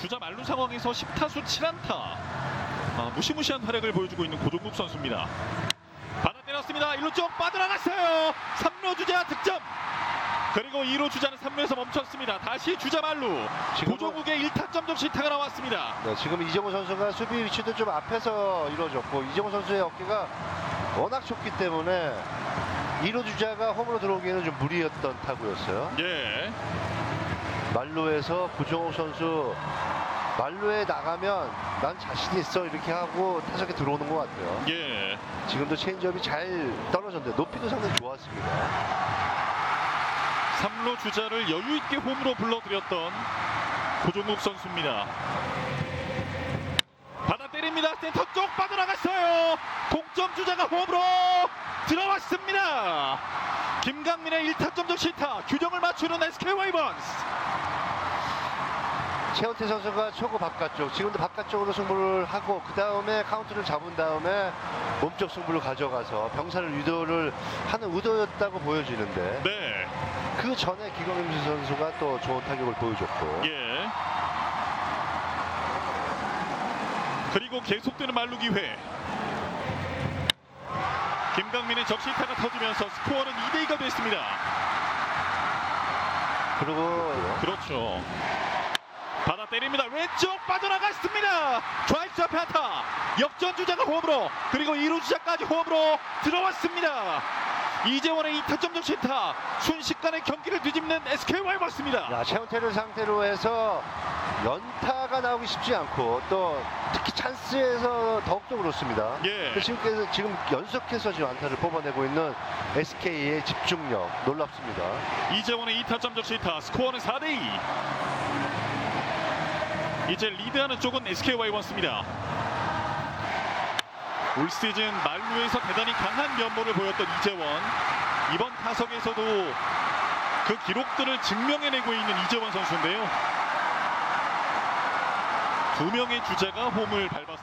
주자 만루 상황에서 10타수 7안타 아, 무시무시한 활약을 보여주고 있는 고종국 선수입니다. 받아 때렸습니다. 1루 쪽 빠져나갔어요. 3루 주자 득점. 그리고 2루 주자는 3루에서 멈췄습니다. 다시 주자. 지금은- 고종국의 1타점 점시타가 나왔습니다. 네, 지금 이정우 선수가 수비 위치도 좀 앞에서 이루어졌고 이정우 선수의 어깨가 워낙 좋기 때문에 1루 주자가 홈으로 들어오기에는 좀 무리였던 타구였어요. 예. 말루에서 구정욱 선수 말루에 나가면 난 자신 있어 이렇게 하고 타석에 들어오는 것 같아요. 예. 지금도 체인지업이 잘 떨어졌는데 높이도 상당히 좋았습니다. 3루 주자를 여유 있게 홈으로 불러들였던 고종국 선수입니다. 받아 때립니다. 센터 쪽 빠져나갔어요. 동점 주자가 홈으로 들어왔습니다. 김강민의 1타점 적시타 규정을 맞추는 SK 와이번스. 최원태 선수가 초구 바깥쪽 지금도 바깥쪽으로 승부를 하고 그 다음에 카운트를 잡은 다음에 몸쪽 승부를 가져가서 병사를 유도를 하는 의도였다고 보여지는데 네. 그 전에 기광임수 선수가 또 좋은 타격을 보여줬고 예. 그리고 계속되는 말루 기회. 김강민의 적시타가 터지면서 스코어는 2대2가 됐습니다. 그리고 그렇죠. 받아 때립니다. 왼쪽 빠져나갔습니다. 좌익수 앞에 안타. 역전 주자가 홈으로 그리고 2루 주자까지 홈으로 들어왔습니다. 이재원의 2타점 적 시타 순식간에 경기를 뒤집는 SK 와이버스입니다. 야, 최원태를 상태로 해서 연타가 나오기 쉽지 않고 또 특히 찬스에서 더욱더 그렇습니다. 예. 지금께서 지금 연속해서 지금 안타를 뽑아내고 있는 SK의 집중력 놀랍습니다. 이재원의 2타점 적 시타 스코어는 4대2 이제 리드하는 쪽은 SK 와이번스입니다 올 시즌 말루에서 대단히 강한 면모를 보였던 이재원. 이번 타석에서도 그 기록들을 증명해내고 있는 이재원 선수인데요. 두 명의 주자가 홈을 밟았습니다